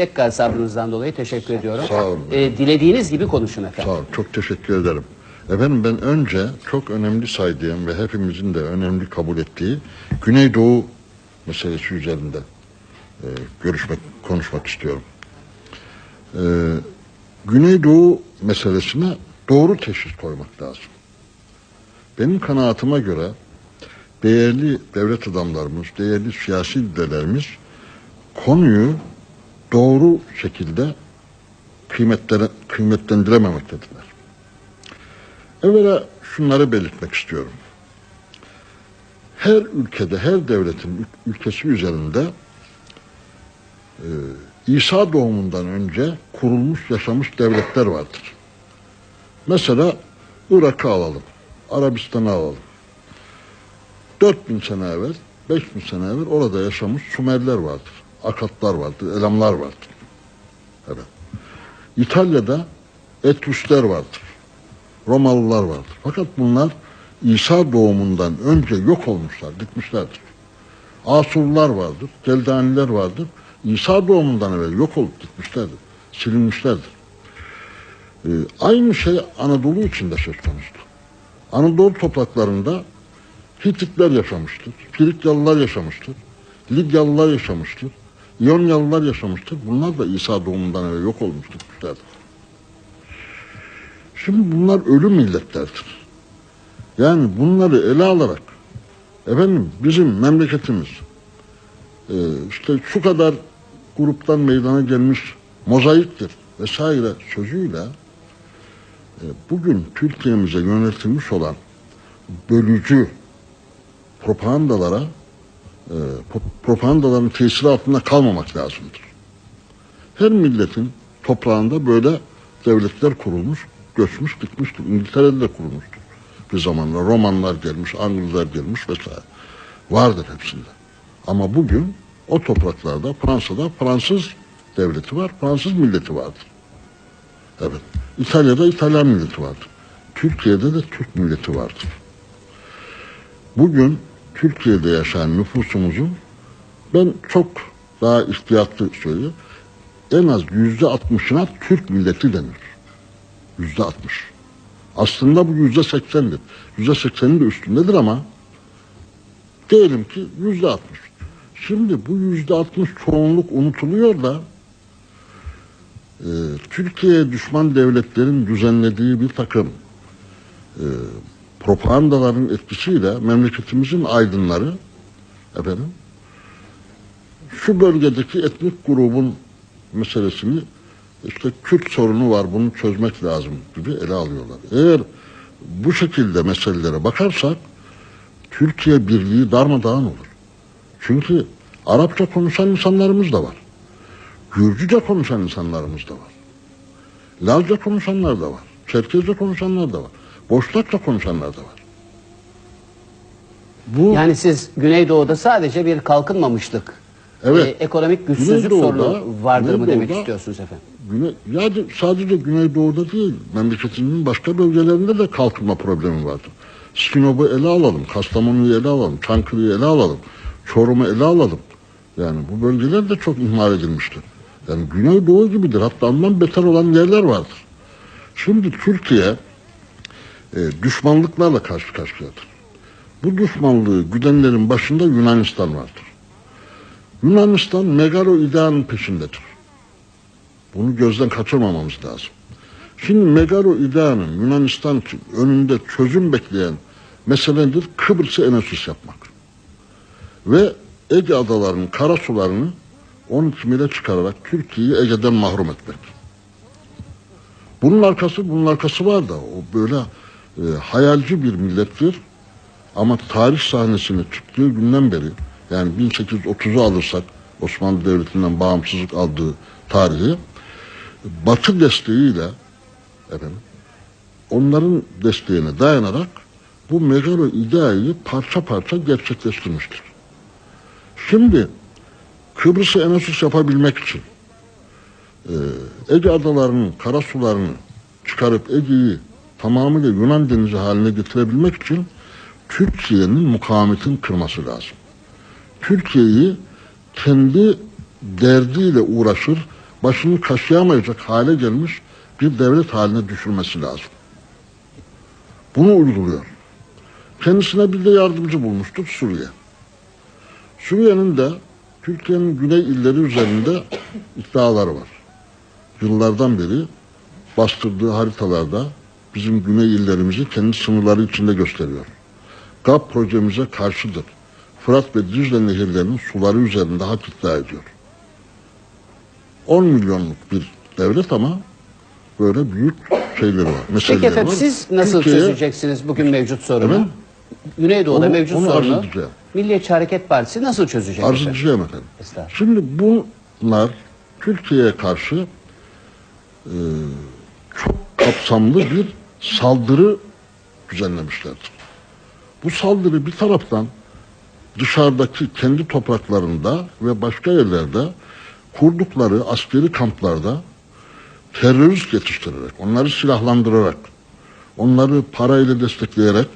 Tekrar sabrınızdan dolayı teşekkür ediyorum. Sağ olun. Ee, dilediğiniz gibi konuşun efendim. Sağ ol, çok teşekkür ederim. Efendim ben önce çok önemli saydığım ve hepimizin de önemli kabul ettiği Güneydoğu meselesi üzerinde e, görüşmek, konuşmak istiyorum. E, Güneydoğu meselesine doğru teşhis koymak lazım. Benim kanaatime göre değerli devlet adamlarımız, değerli siyasi liderlerimiz konuyu doğru şekilde kıymetlendirememektedirler. Evvela şunları belirtmek istiyorum. Her ülkede, her devletin ül- ülkesi üzerinde e, İsa doğumundan önce kurulmuş, yaşamış devletler vardır. Mesela Irak'ı alalım, Arabistan'ı alalım. 4000 sene evvel, 5000 sene evvel orada yaşamış Sümerler vardır. Akatlar vardır, Elamlar vardır. Evet. İtalya'da Etrusler vardır. Romalılar vardır. Fakat bunlar İsa doğumundan önce yok olmuşlar, gitmişlerdir. Asurlular vardır, Celdaniler vardır. İsa doğumundan evvel yok olup gitmişlerdir, silinmişlerdir. Ee, aynı şey Anadolu için de söz konusudur. Anadolu topraklarında Hititler yaşamıştır, Frikyalılar yaşamıştır, Lidyalılar yaşamıştır, İyonyalılar yaşamıştır. Bunlar da İsa doğumundan evvel yok olmuş gitmişlerdir. Şimdi bunlar ölü milletlerdir. Yani bunları ele alarak efendim bizim memleketimiz e, işte şu kadar gruptan meydana gelmiş mozaiktir vesaire sözüyle e, bugün Türkiye'mize yöneltilmiş olan bölücü propagandalara e, pro- propagandaların tesiri altında kalmamak lazımdır. Her milletin toprağında böyle devletler kurulmuş, göçmüş, gitmiştir. İngiltere'de de kurulmuştur. Bir zamanlar Romanlar gelmiş, Anglılar gelmiş vesaire. Vardır hepsinde. Ama bugün o topraklarda Fransa'da Fransız devleti var, Fransız milleti vardır. Evet. İtalya'da İtalyan milleti vardır. Türkiye'de de Türk milleti vardır. Bugün Türkiye'de yaşayan nüfusumuzun ben çok daha ihtiyatlı söylüyorum. En az yüzde altmışına Türk milleti denir. Yüzde altmış. Aslında bu yüzde seksendir. Yüzde seksenin de üstündedir ama diyelim ki yüzde altmış. Şimdi bu yüzde altmış çoğunluk unutuluyor da e, Türkiye'ye düşman devletlerin düzenlediği bir takım e, propagandaların etkisiyle memleketimizin aydınları efendim şu bölgedeki etnik grubun meselesini işte Kürt sorunu var bunu çözmek lazım gibi ele alıyorlar. Eğer bu şekilde meselelere bakarsak Türkiye birliği darmadağın olur. Çünkü Arapça konuşan insanlarımız da var. Gürcüce konuşan insanlarımız da var. Lazca konuşanlar da var. Çerkezce konuşanlar da var. Boşnakça konuşanlar da var. Bu Yani siz Güneydoğu'da sadece bir kalkınmamışlık, Evet. e, ekonomik güçsüzlük Güneydoğu'da- sorunu vardır mı demek Güneydoğu'da- istiyorsunuz efendim? Güne, yani sadece Güneydoğu'da değil, memleketinin başka bölgelerinde de kalkınma problemi vardı. Sinop'u ele alalım, Kastamonu'yu ele alalım, Çankırı'yı ele alalım, Çorum'u ele alalım. Yani bu bölgeler de çok ihmal edilmiştir. Yani Güneydoğu gibidir, hatta ondan beter olan yerler vardır. Şimdi Türkiye e, düşmanlıklarla karşı karşıyadır. Bu düşmanlığı güdenlerin başında Yunanistan vardır. Yunanistan megalo ideanın peşindedir. Bunu gözden kaçırmamamız lazım. Şimdi Megalo İda'nın Yunanistan önünde çözüm bekleyen meseledir Kıbrıs'ı Enesus yapmak. Ve Ege adalarının karasularını 12 mile çıkararak Türkiye'yi Ege'den mahrum etmek. Bunun arkası bunun arkası var da o böyle e, hayalci bir millettir. Ama tarih sahnesine çıktığı günden beri yani 1830'u alırsak Osmanlı Devleti'nden bağımsızlık aldığı tarihi Batı desteğiyle efendim, onların desteğine dayanarak bu megalo ideayı parça parça gerçekleştirmiştir. Şimdi Kıbrıs'ı Enesus yapabilmek için e, Ege adalarının karasularını çıkarıp Ege'yi tamamıyla Yunan denizi haline getirebilmek için Türkiye'nin mukavemetini kırması lazım. Türkiye'yi kendi derdiyle uğraşır, başını kaşıyamayacak hale gelmiş bir devlet haline düşürmesi lazım. Bunu uyguluyor. Kendisine bir de yardımcı bulmuştur Suriye. Suriye'nin de Türkiye'nin güney illeri üzerinde iddiaları var. Yıllardan beri bastırdığı haritalarda bizim güney illerimizi kendi sınırları içinde gösteriyor. GAP projemize karşıdır. Fırat ve Dicle nehirlerinin suları üzerinde hak iddia ediyor. 10 milyonluk bir devlet ama böyle büyük şeyleri var. Peki efendim var. siz nasıl Türkiye'ye- çözeceksiniz bugün mevcut sorunu? Evet. Güneydoğu'da Onu- mevcut onu sorunu. Milliyetçi Hareket Partisi nasıl çözecek Arz efendim? edeceğim efendim. Estağfurullah. Şimdi bunlar Türkiye'ye karşı e, çok kapsamlı bir saldırı düzenlemişlerdir. Bu saldırı bir taraftan dışarıdaki kendi topraklarında ve başka yerlerde kurdukları askeri kamplarda terörist yetiştirerek, onları silahlandırarak, onları parayla destekleyerek,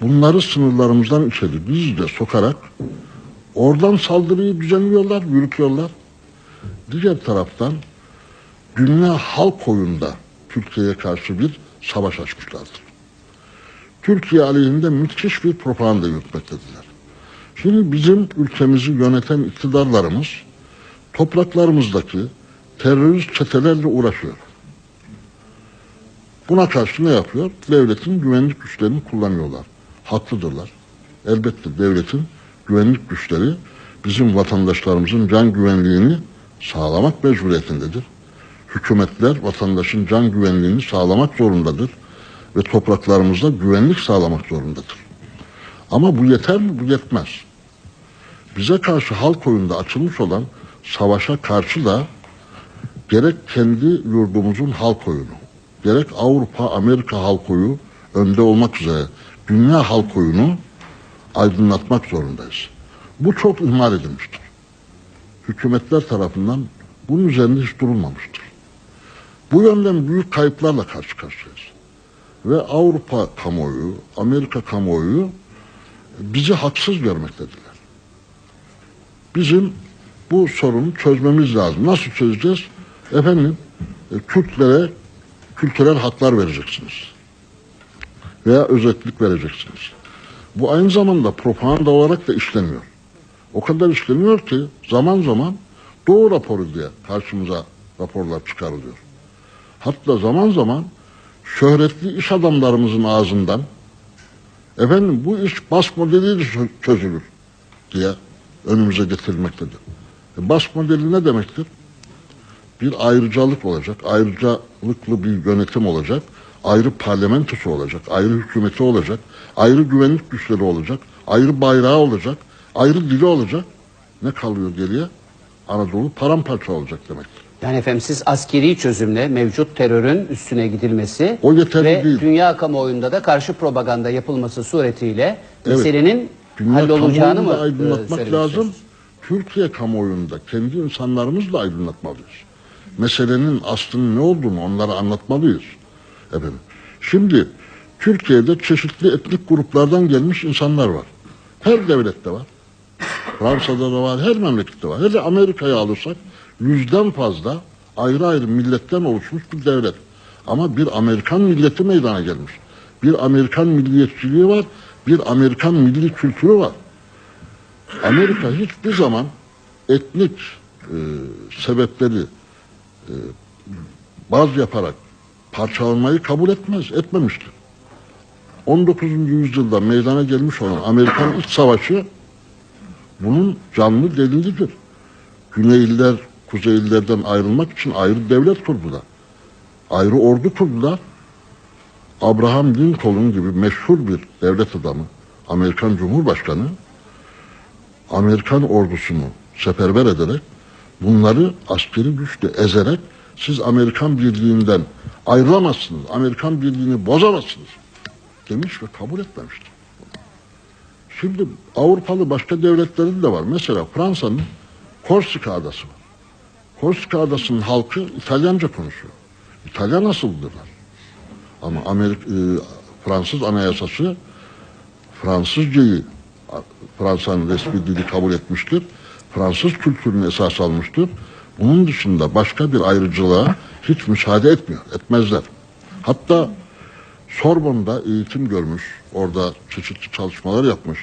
bunları sınırlarımızdan içeri biz de sokarak Oradan saldırıyı düzenliyorlar, yürütüyorlar. Diğer taraftan dünya halk oyunda Türkiye'ye karşı bir savaş açmışlardır. Türkiye aleyhinde müthiş bir propaganda yürütmektedirler. Şimdi bizim ülkemizi yöneten iktidarlarımız topraklarımızdaki terörist çetelerle uğraşıyor. Buna karşı ne yapıyor? Devletin güvenlik güçlerini kullanıyorlar. Haklıdırlar. Elbette devletin güvenlik güçleri bizim vatandaşlarımızın can güvenliğini sağlamak mecburiyetindedir. Hükümetler vatandaşın can güvenliğini sağlamak zorundadır ve topraklarımızda güvenlik sağlamak zorundadır. Ama bu yeter mi? Bu yetmez. Bize karşı halk oyunda açılmış olan savaşa karşı da gerek kendi yurdumuzun halk oyunu, gerek Avrupa, Amerika halk oyu önde olmak üzere dünya halk oyunu aydınlatmak zorundayız. Bu çok ihmal edilmiştir. Hükümetler tarafından bunun üzerinde hiç durulmamıştır. Bu yönden büyük kayıplarla karşı karşıyayız. Ve Avrupa kamuoyu, Amerika kamuoyu bizi haksız görmektedirler. Bizim bu sorunu çözmemiz lazım. Nasıl çözeceğiz? Efendim, e, Kürtlere kültürel haklar vereceksiniz. Veya özellik vereceksiniz. Bu aynı zamanda propaganda olarak da işleniyor. O kadar işleniyor ki zaman zaman Doğu raporu diye karşımıza raporlar çıkarılıyor. Hatta zaman zaman şöhretli iş adamlarımızın ağzından efendim bu iş bas modeliyle çö- çözülür diye önümüze getirilmektedir. E, bas modeli ne demektir? Bir ayrıcalık olacak, ayrıcalıklı bir yönetim olacak, ayrı parlamentosu olacak, ayrı hükümeti olacak, ayrı güvenlik güçleri olacak, ayrı bayrağı olacak, ayrı dili olacak. Ne kalıyor geriye? Anadolu paramparça olacak demektir. Yani efendim siz askeri çözümle mevcut terörün üstüne gidilmesi O yeterli ve değil. dünya kamuoyunda da karşı propaganda yapılması suretiyle Evet. meselenin Dünya hallolacağını kamuoyunu mı da e, aydınlatmak lazım. Türkiye kamuoyunda kendi insanlarımızla aydınlatmalıyız. Meselenin aslının ne olduğunu onlara anlatmalıyız. Efendim. Şimdi Türkiye'de çeşitli etnik gruplardan gelmiş insanlar var. Her devlette var. Fransa'da da var, her memlekette var. Hele Amerika'yı alırsak yüzden fazla ayrı ayrı milletten oluşmuş bir devlet. Ama bir Amerikan milleti meydana gelmiş. Bir Amerikan milliyetçiliği var, bir Amerikan milli kültürü var. Amerika hiçbir zaman etnik e, sebepleri e, baz yaparak parçalanmayı kabul etmez, etmemiştir. 19. yüzyılda meydana gelmiş olan Amerikan İç Savaşı bunun canlı delilidir. Güneyliler Kuzeylilerden ayrılmak için ayrı devlet kurdular. Ayrı ordu kurdular. Abraham Lincoln gibi meşhur bir devlet adamı, Amerikan Cumhurbaşkanı, Amerikan ordusunu seferber ederek bunları askeri güçle ezerek siz Amerikan birliğinden ayrılamazsınız, Amerikan birliğini bozamazsınız demiş ve kabul etmemiştir. Şimdi Avrupalı başka devletlerin de var. Mesela Fransa'nın Korsika adası var. Korsika adasının halkı İtalyanca konuşuyor. İtalyan asıllıdırlar. Ama Amerika, e, Fransız anayasası Fransızcayı Fransa'nın resmi dili kabul etmiştir. Fransız kültürünü esas almıştır. Bunun dışında başka bir ayrıcılığa hiç müsaade etmiyor, etmezler. Hatta Sorbon'da eğitim görmüş, orada çeşitli çalışmalar yapmış.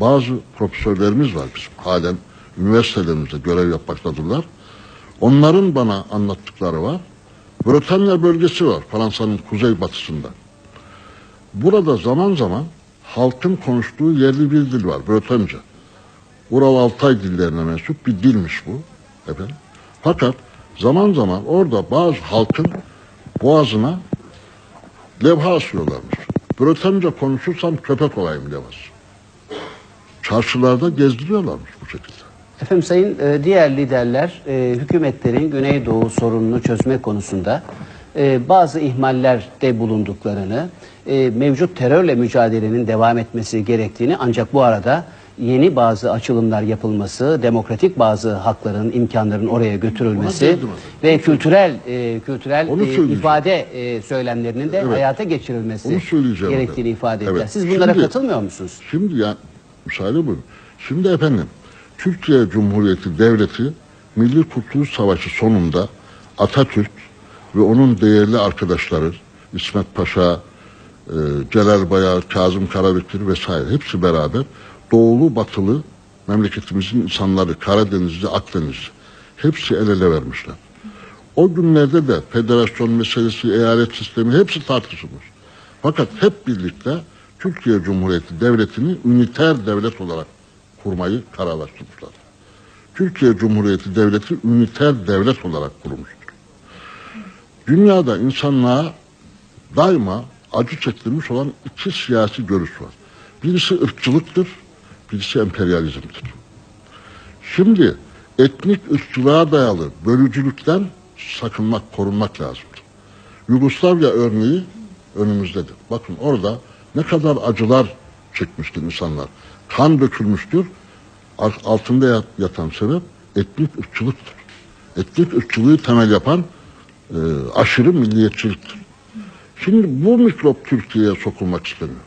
Bazı profesörlerimiz var bizim halen üniversitelerimizde görev yapmaktadırlar. Onların bana anlattıkları var. Bretanya bölgesi var Fransa'nın kuzeybatısında. Burada zaman zaman halkın konuştuğu yerli bir dil var, Bretonca. Ural Altay dillerine mensup bir dilmiş bu. Efendim. Fakat zaman zaman orada bazı halkın boğazına levha asıyorlarmış. Bretonca konuşursam köpek olayım levhası. Çarşılarda gezdiriyorlarmış bu şekilde. Efendim sayın e, diğer liderler e, hükümetlerin Güneydoğu sorununu çözme konusunda e, bazı ihmallerde bulunduklarını, e, mevcut terörle mücadelenin devam etmesi gerektiğini ancak bu arada yeni bazı açılımlar yapılması, demokratik bazı hakların, imkanların oraya götürülmesi ve kültürel e, kültürel Onu e, söyleyeceğim. ifade e, söylemlerinin de Evet. hayata geçirilmesi Onu söyleyeceğim gerektiğini efendim. ifade ettiler. Evet. Siz bunlara Şimdi- katılmıyor musunuz? Şimdi ya müsaade buyurun. Şimdi efendim Türkiye Cumhuriyeti Devleti Milli Kurtuluş Savaşı sonunda Atatürk ve onun değerli arkadaşları İsmet Paşa, e, Celal Bayar, Kazım Karabekir vesaire hepsi beraber doğulu batılı memleketimizin insanları Karadenizli, Akdenizli hepsi el ele vermişler. O günlerde de federasyon meselesi, eyalet sistemi hepsi tartışılmış. Fakat hep birlikte Türkiye Cumhuriyeti Devleti'ni üniter devlet olarak kurmayı kararlaştırmışlar. Türkiye Cumhuriyeti Devleti üniter devlet olarak kurulmuştur. Dünyada insanlığa daima acı çektirmiş olan iki siyasi görüş var. Birisi ırkçılıktır, birisi emperyalizmdir. Şimdi etnik ırkçılığa dayalı bölücülükten sakınmak, korunmak lazımdır. Yugoslavya örneği önümüzdedir. Bakın orada ne kadar acılar çekmiştir insanlar. Kan dökülmüştür. Altında yat- yatan sebep etnik ırkçılıktır. Etnik ırkçılığı temel yapan e, aşırı milliyetçiliktir. Şimdi bu mikrop Türkiye'ye sokulmak isteniyor.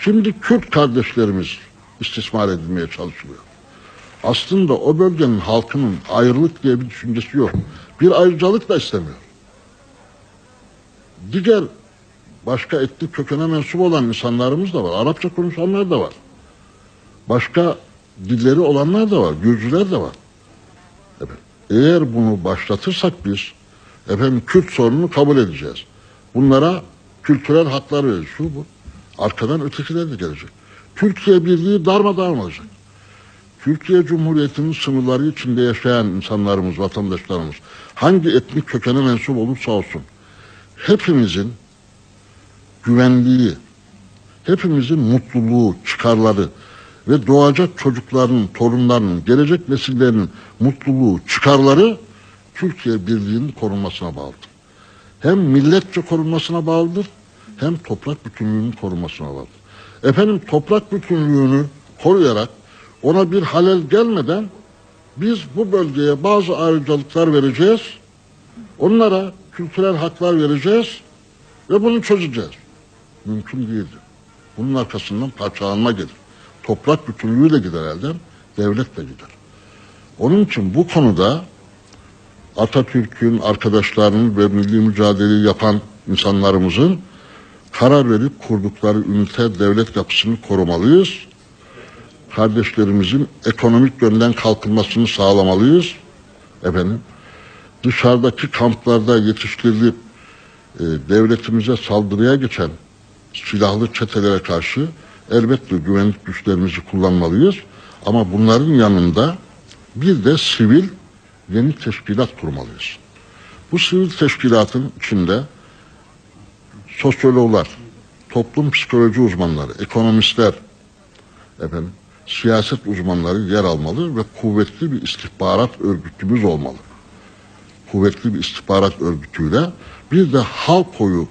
Şimdi Kürt kardeşlerimiz istismar edilmeye çalışılıyor. Aslında o bölgenin halkının ayrılık diye bir düşüncesi yok. Bir ayrıcalık da istemiyor. Diğer başka etnik kökene mensup olan insanlarımız da var. Arapça konuşanlar da var. Başka dilleri olanlar da var. Gürcüler de var. Eğer bunu başlatırsak biz efendim Kürt sorununu kabul edeceğiz. Bunlara kültürel haklar veririz. Şu bu. Arkadan ötekiler de gelecek. Türkiye Birliği darmadağın olacak. Türkiye Cumhuriyeti'nin sınırları içinde yaşayan insanlarımız, vatandaşlarımız hangi etnik kökene mensup olursa olsun hepimizin güvenliği, hepimizin mutluluğu, çıkarları ve doğacak çocukların, torunlarının, gelecek nesillerinin mutluluğu, çıkarları Türkiye Birliği'nin korunmasına bağlıdır. Hem milletçe korunmasına bağlıdır, hem toprak bütünlüğünün korunmasına bağlıdır. Efendim toprak bütünlüğünü koruyarak ona bir halel gelmeden biz bu bölgeye bazı ayrıcalıklar vereceğiz. Onlara kültürel haklar vereceğiz ve bunu çözeceğiz. Mümkün değildir. Bunun arkasından parçalanma gelir. Toprak bütünlüğü de gider elden, devlet de gider. Onun için bu konuda Atatürk'ün arkadaşlarının ve milli mücadeleyi yapan insanlarımızın karar verip kurdukları üniter devlet yapısını korumalıyız. Kardeşlerimizin ekonomik yönden kalkınmasını sağlamalıyız. Efendim, dışarıdaki kamplarda yetiştirilip e, devletimize saldırıya geçen silahlı çetelere karşı elbette güvenlik güçlerimizi kullanmalıyız. Ama bunların yanında bir de sivil yeni teşkilat kurmalıyız. Bu sivil teşkilatın içinde sosyologlar, toplum psikoloji uzmanları, ekonomistler, efendim, siyaset uzmanları yer almalı ve kuvvetli bir istihbarat örgütümüz olmalı. Kuvvetli bir istihbarat örgütüyle bir de halk oyu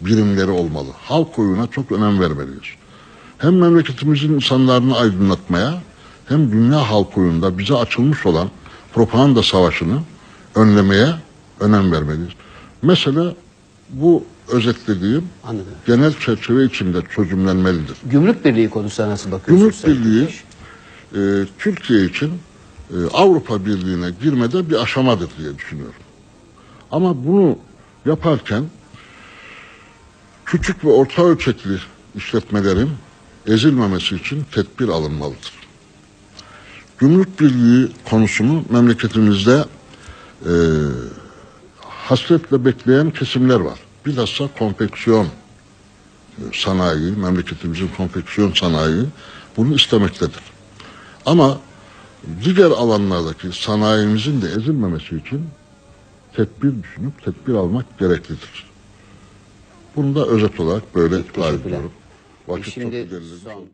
birimleri olmalı. Halk oyuna çok önem vermeliyiz. Hem memleketimizin insanlarını aydınlatmaya hem dünya halk oyunda bize açılmış olan propaganda savaşını önlemeye önem vermeliyiz. Mesela bu özetlediğim Anladım. genel çerçeve içinde çözümlenmelidir. Gümrük Birliği konusuna nasıl bakıyorsunuz? Gümrük Birliği e, Türkiye için e, Avrupa Birliği'ne girmede bir aşamadır diye düşünüyorum. Ama bunu yaparken küçük ve orta ölçekli işletmelerin ezilmemesi için tedbir alınmalıdır. Gümrük Birliği konusunu memleketimizde e, hasretle bekleyen kesimler var. Bilhassa konfeksiyon e, sanayi, memleketimizin konfeksiyon sanayi bunu istemektedir. Ama diğer alanlardaki sanayimizin de ezilmemesi için tedbir düşünüp tedbir almak gereklidir. Bunu da özet olarak böyle ifade ediyorum. Vakit çok Şimdi ilerledi. son